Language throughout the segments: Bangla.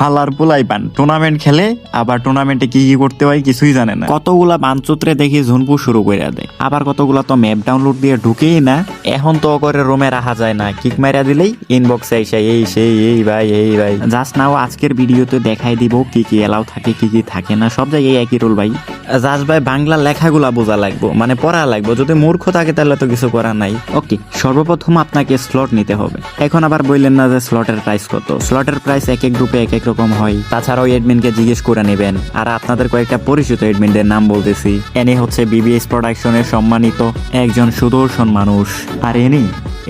হালার পোলাই পান টুর্নামেন্ট খেলে, আবার টুর্নামেন্টে কি কি করতে হয় কিছুই জানে না। কতগুলা বানচুত্রে দেখি ঝুনপু শুরু করে দেয়। আবার কতগুলা তো ম্যাপ ডাউনলোড দিয়ে ঢুকেই না। এখন তো করে রুমে রাখা যায় না। কিক মারা দিলেই ইনবক্সে এসে এই, সেই, এই ভাই এই ভাই। জাস্ট নাও আজকের ভিডিওতে দেখাই দিব কি কি এলাও থাকে, কি কি থাকে না। সব জায়গায় একই রোল ভাই। জাস্ট ভাই, বাংলা লেখাগুলা বোঝা লাগবো মানে পড়া লাগবো। যদি মূর্খ থাকে তাহলে তো কিছু করার নাই। ওকে সর্বপ্রথম আপনাকে স্লট নিতে হবে। এখন আবার বললেন না যে স্লটের প্রাইস কত। স্লটের প্রাইস এক এক গ্রুপে এক এক রকম হয়। তাছাড়াও এডমিনকে জিজ্ঞেস করে নেবেন, আর আপনাদের কয়েকটা পরিচিত এডমিনদের নাম বলতেছি। এনে হচ্ছে বিবিএস প্রোডাকশনের সম্মানিত একজন সুদর্শন মানুষ। আর এনি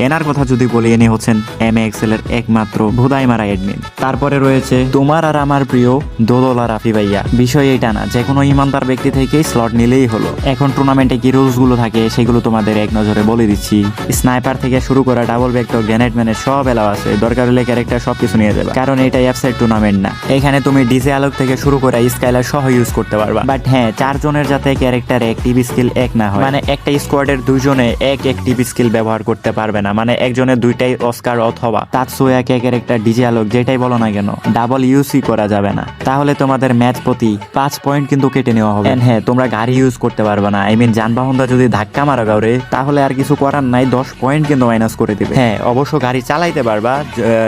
এনার কথা যদি বলি এনে হচ্ছেন এম এক্সেল এর একমাত্র ভুদাই মারা এডমিন তারপরে রয়েছে তোমার আর আমার প্রিয় দোদলা রাফি ভাইয়া। বিষয় এটা না যে কোনো ইমানদার ব্যক্তি থেকে স্লট নিলেই হলো। এখন টুর্নামেন্টে কি রুলসগুলো থাকে, সেগুলো তোমাদের এক নজরে বলে দিচ্ছি। স্নাইপার থেকে শুরু করা ডাবল ভেক্টর গ্রেনেড ম্যানের সব এলাও আছে। দরকার হলে ক্যারেক্টার সব কিছু নিয়ে যাবে। কারণ এটা অ্যাপসাইড টুর্নামেন্ট না। এখানে তুমি ডিজে আলোক থেকে শুরু করে স্কাইলার সহ ইউজ করতে পারবা। বাট হ্যাঁ চারজনের যাতে ক্যারেক্টার এক টিভি স্কিল এক না হয় মানে একটা স্কোয়াডের দুজনে এক এক টিভি স্কিল ব্যবহার করতে পারবে না। মানে একজনের দুইটাই অস্কার অথবা তাৎসু এক এক ক্যারেক্টার ডিজে আলোক, যেটাই বলো না কেন ডাবল ইউজই করা যাবে না। তাহলে তোমাদের ম্যাচ প্রতি পাঁচ পয়েন্ট কিন্তু কেটে নেওয়া হবে। হ্যাঁ তোমরা গাড়ি ইউজ করতে পারবে না। আই মিন যানবাহনটা যদি ধাক্কা মারা গাওরে তাহলে আর কিছু করার নাই, দশ পয়েন্ট কিন্তু মাইনাস করে দিবে। হ্যাঁ অবশ্য গাড়ি চালাইতে পারবা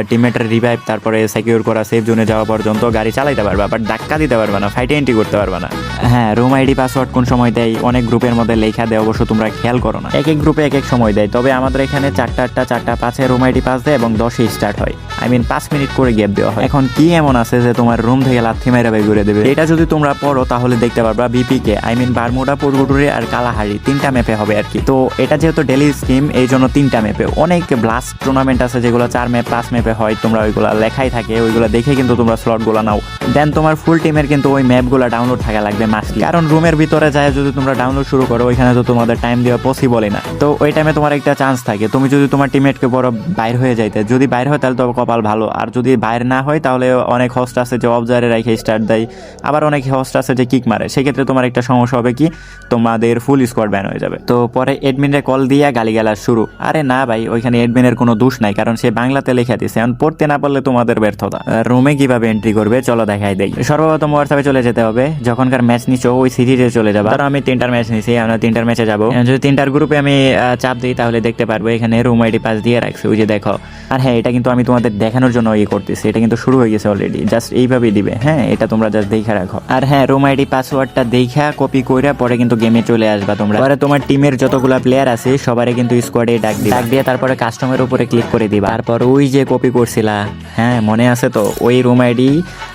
টিমেটের রিভাইভ তারপরে সিকিউর করা সেফ জোনে যাওয়া পর্যন্ত গাড়ি চালাইতে পারবা বাট ধাক্কা দিতে পারবা না ফাইটে এন্ট্রি করতে পারবা না। হ্যাঁ রুম আইডি পাসওয়ার্ড কোন সময় দেয়, অনেক গ্রুপের মধ্যে লেখা দেয়, অবশ্য তোমরা খেয়াল করো না। এক এক গ্রুপে এক এক সময় দেয়, তবে আমাদের এখানে চারটা আটটা চারটা পাঁচে রুম আইডি পাস দেয় এবং দশে স্টার্ট হয়। আই মিন পাঁচ মিনিট করে গ্যাপ দেওয়া হয়। এখন কি এমন আছে যে তোমার রুম থেকে লাথি মেরে বের করে দেবে? এটা যদি তোমরা পড়ো, তাহলে দেখতে পারবা বিপিকে আই মিন বারমুডা পুরগুটুরি আর কালাহারি তিনটা ম্যাপে হবে আর কি। তো এটা যেহেতু ডেলি স্কিম এই জন্য তিনটা ম্যাপে অনেক ব্লাস্ট টুর্নামেন্ট আছে যেগুলো চার ম্যাপ পাঁচ ম্যাপে হয়, তোমরা ওইগুলো লেখাই থাকে, ওইগুলো দেখে কিন্তু তোমরা স্লটগুলো নাও। দেন তোমার ফুল টিমের কিন্তু ওই ম্যাপগুলো ডাউনলোড থাকা লাগবে মাস্টলি কারণ রুমের ভিতরে যায়, যদি তোমরা ডাউনলোড শুরু করো, ওইখানে তো তোমাদের টাইম দেওয়া পসিবলই না। তো ওই টাইমে তোমার একটা চান্স থাকে। তুমি যদি তোমার টিমমেটকে বড় বাইর হয়ে যাইতে, যদি বাইর হয় তাহলে তো কপাল ভালো। আর যদি বাইর না হয় তাহলে অনেক হোস্ট আছে যে অবজারে রেখে স্টার্ট দেয়, আবার অনেক হোস্ট আছে যে কিক মারে। সেক্ষেত্রে তোমার একটা সমস্যা হবে কি, তোমাদের ফুল স্কোয়াড ব্যান হয়ে যাবে। তো পরে এডমিনে কল দিয়ে গালিগালাজ শুরু। আরে না ভাই, ওইখানে এডমিনের কোনো দোষ নাই, কারণ সে বাংলাতে লেখা দিছে। এখন পড়তে না পারলে তোমাদের ব্যর্থতা। রুমে কীভাবে এন্ট্রি করবে, চলো দেখাই দেই সর্বপ্রথম হোয়াটসঅ্যাপে চলে যেতে হবে। যখনকার ম্যাচ নিচ্ছ, ওই সিরিজে চলে যাবে। ধরো আমি তিনটার ম্যাচ নিছি, আমরা তিনটার ম্যাচে যাব। যদি তিনটার গ্রুপে আমি চাপ দিই, তাহলে দেখতে পারব, এখানে রুম আইডি পাস দিয়ে রাখছি। ওই যে দেখো, আর হ্যাঁ এটা কিন্তু আমি তোমাদের দেখানোর জন্য ইয়ে করতেছি। এটা কিন্তু শুরু হয়ে গেছে অলরেডি জাস্ট এইভাবেই দিবে। হ্যাঁ এটা তোমরা জাস্ট দেখা রাখো। আর হ্যাঁ রুম আইডি পাসওয়ার্ডটা দেখা কপি কইরা পরে কিন্তু গেমে চলে আসবা তোমরা। পরে তোমার টিমের যতগুলা প্লেয়ার আছে সবারই কিন্তু স্কোয়াডে ডাক দিবা। ডাক দিয়ে তারপরে কাস্টমের উপরে ক্লিক করে দিবা। তারপর ওই যে কপি করছিলা হ্যাঁ মনে আছে তো? ওই রুম আইডি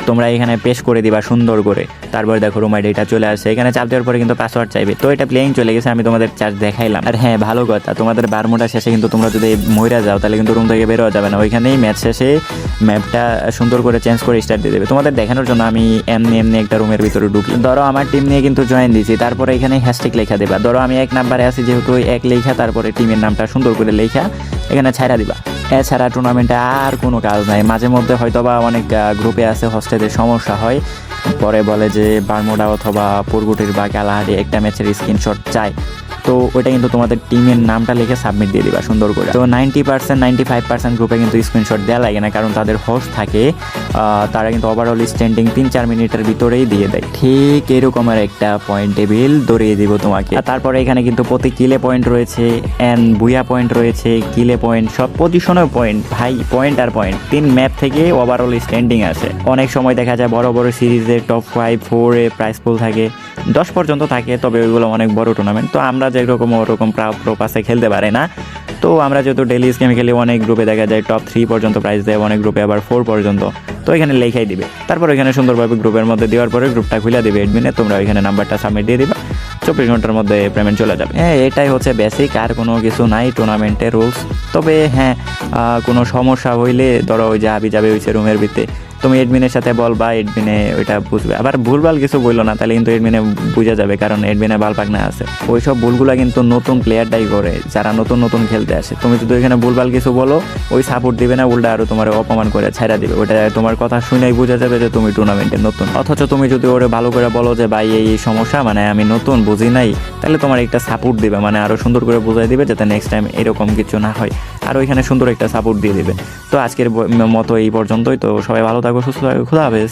তোমরা এখানে পেশ করে দিবা সুন্দর করে। তারপরে দেখো রুম আইডিটা চলে আসছে। এখানে চাপ দেওয়ার পরে কিন্তু পাসওয়ার্ড চাইবে। তো এটা প্লেইং চলে গেছে, আমি তোমাদের চার্জ দেখাইলাম। আর হ্যাঁ ভালো কথা, তোমাদের বারমোটা শেষে কিন্তু তোমরা যদি মইরা যাও, তাহলে কিন্তু রুম থেকে বেরোয়া যাবে না। ওইখানেই ম্যাচ শেষে ম্যাপটা সুন্দর করে চেঞ্জ করে স্টার্ট দিয়ে দেবে। তোমাদের দেখানোর জন্য আমি এমনি এমনি একটা রুমের ভিতরে ঢুকি। ধরো আমার টিম নিয়ে কিন্তু জয়েন দিয়েছি তারপরে এখানে হ্যাশট্যাগ লেখা দেবা। ধরো আমি এক নাম্বারে আছি, যেহেতু এক লেখা, তারপরে টিমের নামটা সুন্দর করে লেখা, এখানে ছাইরা দিবা। এছাড়া টুর্নামেন্টে আর কোনো কাজ নাই। মাঝে মধ্যে হয়তো বা অনেক গ্রুপে আছে হস্টেলের সমস্যা হয়। পরে বলে যে বারমোডা অথবা পুরগুটির বা কালাহারি একটা ম্যাচের স্ক্রিনশট চাই। তো ওইটা কিন্তু তোমাদের টিমের নামটা লিখে সাবমিট দিয়ে দিবা, সুন্দর করে। তো ninety percent ninety five percent গ্রুপে কিন্তু স্ক্রিনশট দেওয়া লাগে না, কারণ তাদের হোস্ট থাকে তারা কিন্তু ওভারঅল স্ট্যান্ডিং তিন চার মিনিটের ভিতরেই দিয়ে দেয়। ঠিক এরকমের একটা পয়েন্ট টেবিল ধরিয়ে দিব তোমাকে। তারপরে এখানে কিন্তু প্রতি কিলে পয়েন্ট রয়েছে অ্যান্ড বুয়া পয়েন্ট রয়েছে কিলে পয়েন্ট সব পজিশনেও পয়েন্ট ভাই পয়েন্ট আর পয়েন্ট তিন ম্যাপ থেকে ওভারঅল স্ট্যান্ডিং আছে। অনেক সময় দেখা যায় বড় বড় সিরিজে টপ ফাইভ ফোরে প্রাইস পুল থাকে। দশ পর্যন্ত থাকে, তবে ওইগুলো অনেক বড় টুর্নামেন্ট তো আমরা যেরকম ওরকম প্রো পাসে খেলতে পারে না। তো আমরা যেহেতু ডেলি স্কেমে খেলি, অনেক গ্রুপে দেখা যায় টপ থ্রি পর্যন্ত প্রাইজ দেয়, অনেক গ্রুপে আবার ফোর পর্যন্ত। তো এখানে লেখাই দিবে। তারপর এখানে সুন্দরভাবে গ্রুপের মধ্যে দেওয়ার পরে গ্রুপটা খুলে দিবে এডমিনে তোমরা ওইখানে নাম্বারটা সাবমিট দিয়ে দিবা। চব্বিশ ঘণ্টার মধ্যে পেমেন্ট চলে যাবে। হ্যাঁ এটাই হচ্ছে বেসিক আর কোনো কিছু নাই টুর্নামেন্টের রুলস তবে হ্যাঁ কোনো সমস্যা হইলে ধরো ওই যে আবি যাবে হয়েছে রুমের ভিতরে তুমি এডমিনের সাথে বলবা এডমিনে ওইটা বুঝবে। আবার ভুলভাল কিছু বলল না, তাহলে কিন্তু এডমিনে বুঝা যাবে, কারণ এডমিনে বাল পাকনা আছে। ওইসব ভুলগুলো কিন্তু নতুন প্লেয়ারটাই করে, যারা নতুন নতুন খেলতে আসে। তুমি যদি ওইখানে ভুলভাল কিছু বলো, ওই সাপোর্ট দিবে না, উল্টা আরও তোমার অপমান করে ছাইরা দিবে। ওটা তোমার কথা শুনেই বোঝা যাবে যে তুমি টুর্নামেন্টে নতুন। অথচ তুমি যদি ওরে ভালো করে বলো যে, ভাই, এই সমস্যা মানে আমি নতুন, বুঝি নাই, তাহলে তোমার একটা সাপোর্ট দিবে মানে আরও সুন্দর করে বুঝাই দিবে, যাতে নেক্সট টাইম এরকম কিছু না হয়। আর ওইখানে সুন্দর একটা সাপোর্ট দিয়ে দেবেন। তো আজকের মতো এই পর্যন্তই। তো সবাই ভালো থাকো, সুস্থ থাকো। খুদা হাফেজ।